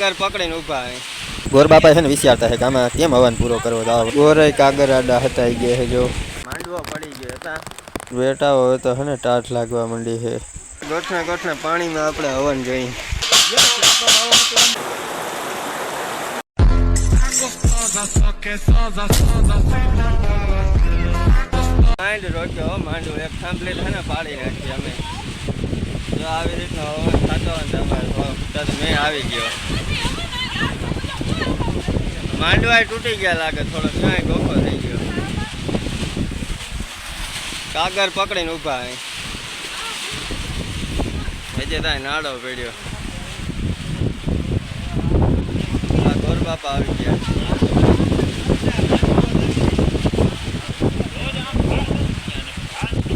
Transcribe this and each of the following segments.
કાગર પકડીને ઊભા હે. ગોર બાપા છે ને વિચારતા છે કે આમાં કેમ હવન પૂરો કરવો તો ગોરે કાગર આડા હતા ઈ ગયા છે જો. માંડવો પડી ગયો હતા. બેટા હવે તો હે ને ટાટ લાગવા માંડી છે ગોઠણે ગોઠણે પાણીમાં આપણે હવન જોઈ માંડ રોક્યો માંડવો એક થાંભલી છે ને પાડી રાખી અમે. જો આવી રીતનો અવાજ થતો હોય ને તમારે તો તો મેં આવી ગયો. માંડવાય તૂટી ગયા લાગે, થોડો ક્યાંય ગોખો થઈ ગયો. કાગર પકડીને ઊભા એજે તાય નાડો પડ્યો. આ ગોર બાપા આવી ગયા.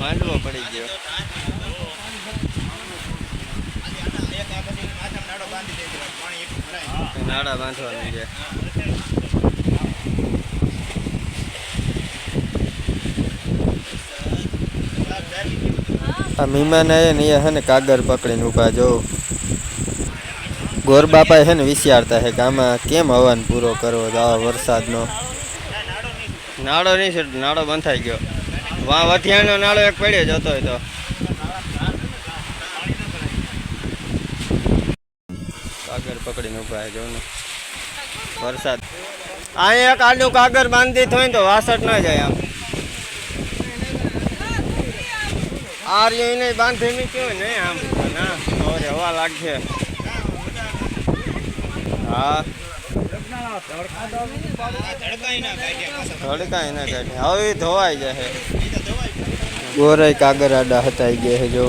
માંડવો પડી ગયો. નાડા બાંધવાનું છે. આ મીમાન એ ને એ છે ને કાગર પકડીને ઊભા જો. ગોર બાપા છે ને વિચારતા છે કે આમાં કેમ હવન પૂરો કરવો તો આવા વરસાદનો? નાડો નહીં છે નાડો બંધાઈ ગયો. વાં વથિયાનો નાળો એક પડ્યો જતો હોય તો. પકડીને ઊભા જો ને વરસાદ અહીંયા એક આડું કાગર બાંધી હોય ને તો વાસટ ન જાય આમ આ રહ્યું એને બાંધી મૂક્યું ને આમ ના હવે હવા લાગશે હા ધડકાય ના કાઢે હવે ઈ ધોવાઈ જશે ગોરે કાગર આડા હતા ઈ ગયા છે જો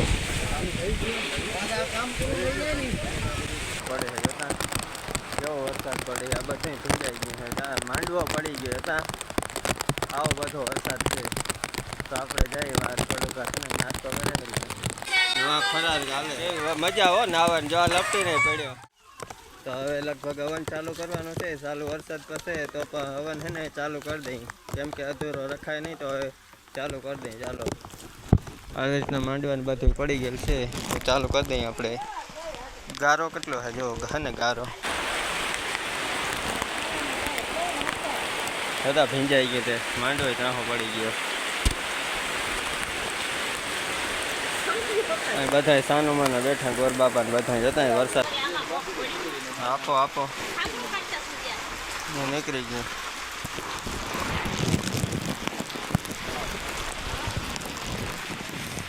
બધું ભીંજાઈ ગયું છે. તાર માંડવો પડી ગયો હતા. આવો બધો વરસાદ છે. તો આપણે જઈએ વાર થોડુંક નાસ્તો કરે ફરાર ચાલે એ મજા હો નાવાની જો આ લપટી નહીં પડ્યો તો હવે લગભગ હવન ચાલુ કરવાનું છે. ચાલુ વરસાદ પછી તો પણ હવન છે ને ચાલુ કરી દઈ. કેમ કે અધૂરો રખાય નહીં તો હવે ચાલુ કરી દઈ. ચાલો. આવી રીતના માંડવાનું બધું પડી ગયેલું છે. ચાલુ કરી દઈએ આપણે. ગારો કેટલો છે જો હે ને ગારો. બધા ભીંજાઈ ગયો તે માંડવો ત્રાહો પડી ગયો અહીં બધા સાનુમાના બેઠા ગોર બાપા ને બધા જતા હોય વરસાદ આપો આપો હું નીકળી ગયું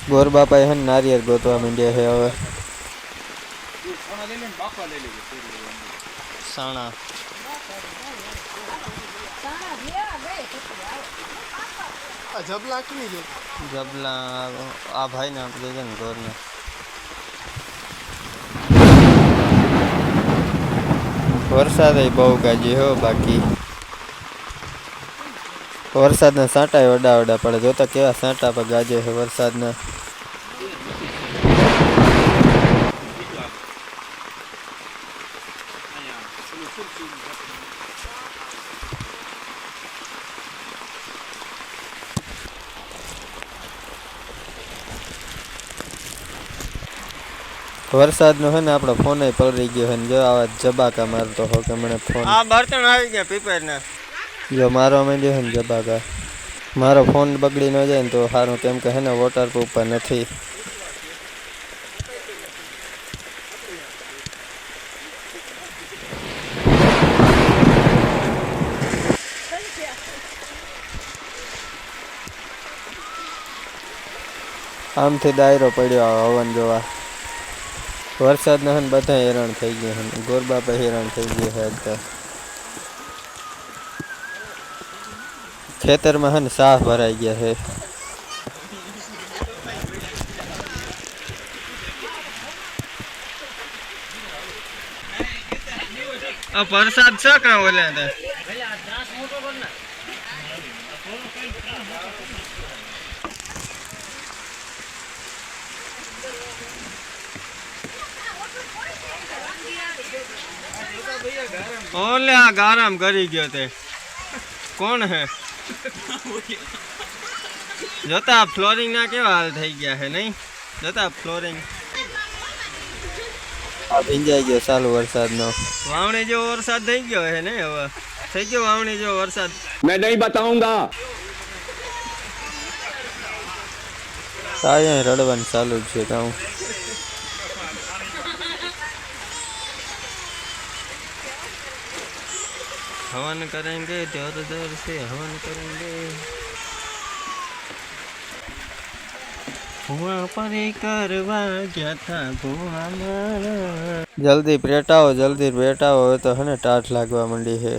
ગોર બાપા છે ને નારિયેળ ગોતવા માંડ્યા છે હવે સાણા જબલા આ ભાઈને આપણે છે ને ગોરને વરસાદ બહુ ગાજી હો બાકી. વરસાદના સાંટા વડા વડા પડે જોતા કેવા સાંટા પર ગાજે છે વરસાદના. વરસાદનો હે ને આપણો ફોન પલરી ગયો હે ને જો આવા જબાકા મારતો હો કે મને ફોન આ બર્તન આવી ગયા પીપેરના જો મારો માંડ્યો હે ને જબાકા. મારો ફોન બગડી ન જાય ને તો સારું કેમ કે હે ને વોટર પ્રૂફ પર નથી. આમથી ડાયરો પડ્યો હવન જોવા. વરસાદના ના હન બધા હેરાન થઈ ગયા છે ગોરબાપા હેરાન થઈ ગયા છે ખેતર ખેતરમાં હન સાફ ભરાઈ ગયા છે આ વરસાદ છે કાં ઓલ્યા ओले आराम करी गए थे कौन है जोता फ्लोरिंग ना के हाल थे गया है नहीं जोता फ्लोरिंग अब इंजॉय जो साल वरसाद नो वावने जो वरसाद थे गयो है ने अब थे गयो वावने जो वरसाद मैं नहीं बताऊँगा साया रडवन चालू छे गाऊ हवन करेंगे, ज़ोर ज़ोर से हवन करेंगे। जल्दी बेटा हो, जल्दी पेटाओ जल्दी तो है टाट लगवा मंडी है।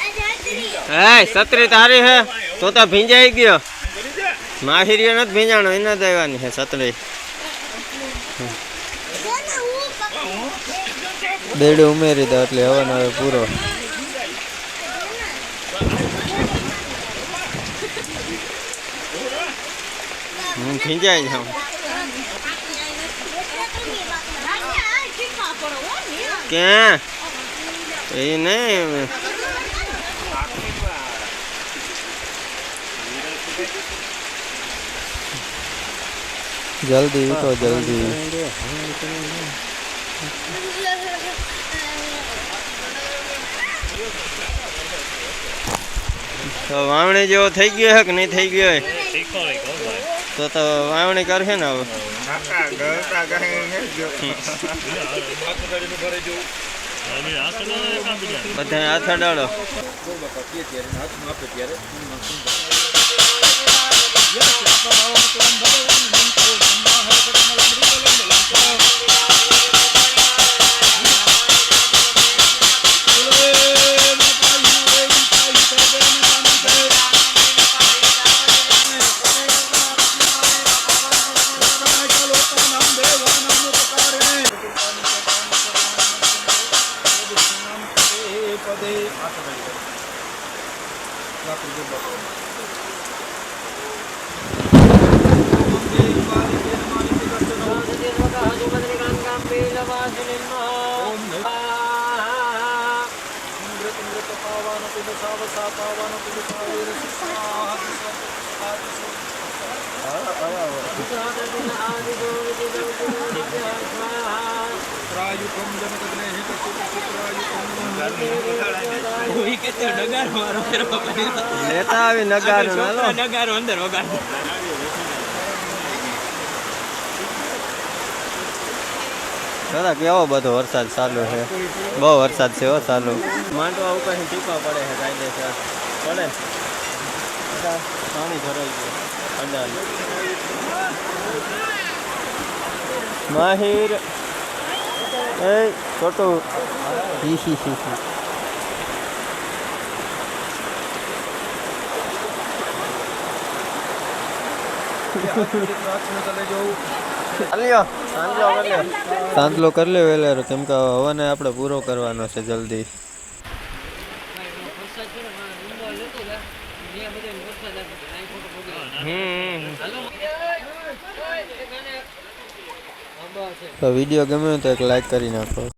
હે છત્રી તારી હે તો તો ભીંજાઈ ગયો માહિરીઓ નથી ભીંજાણો એને જ આવવાની છે છત્રી બેડું ઉમેરી દો એટલે હવન હવે પૂરો હું ભીંજાઈ જાઉં ક્યાં એ નહીં જલ્દી તો જલ્દી. તો વાવણી જેવો થઈ ગયો છે કે નહીં થઈ ગયો તો તો વાવણી કરશે ને હવે? બધા હાથ અડાડો. લેતા Gracias. નગારું હાલો દાદા કેવો બધો વરસાદ ચાલુ છે બહુ વરસાદ છે હો ચાલુ માંડવા ઉપર ટીપા પડે છે કાયદેસર પડે બધા પાણી ભરાઈ ગયું અડાલ માહિર એ છોટું હી હી હી હી ચાલ્યો સાંજલો કરી લ્યો સાંતલો કરી લે વેલેરો કેમ કે હવાને આપણે પૂરો કરવાનો છે જલ્દી. તો વીડિયો ગમ્યો તો એક લાઈક કરી નાખો.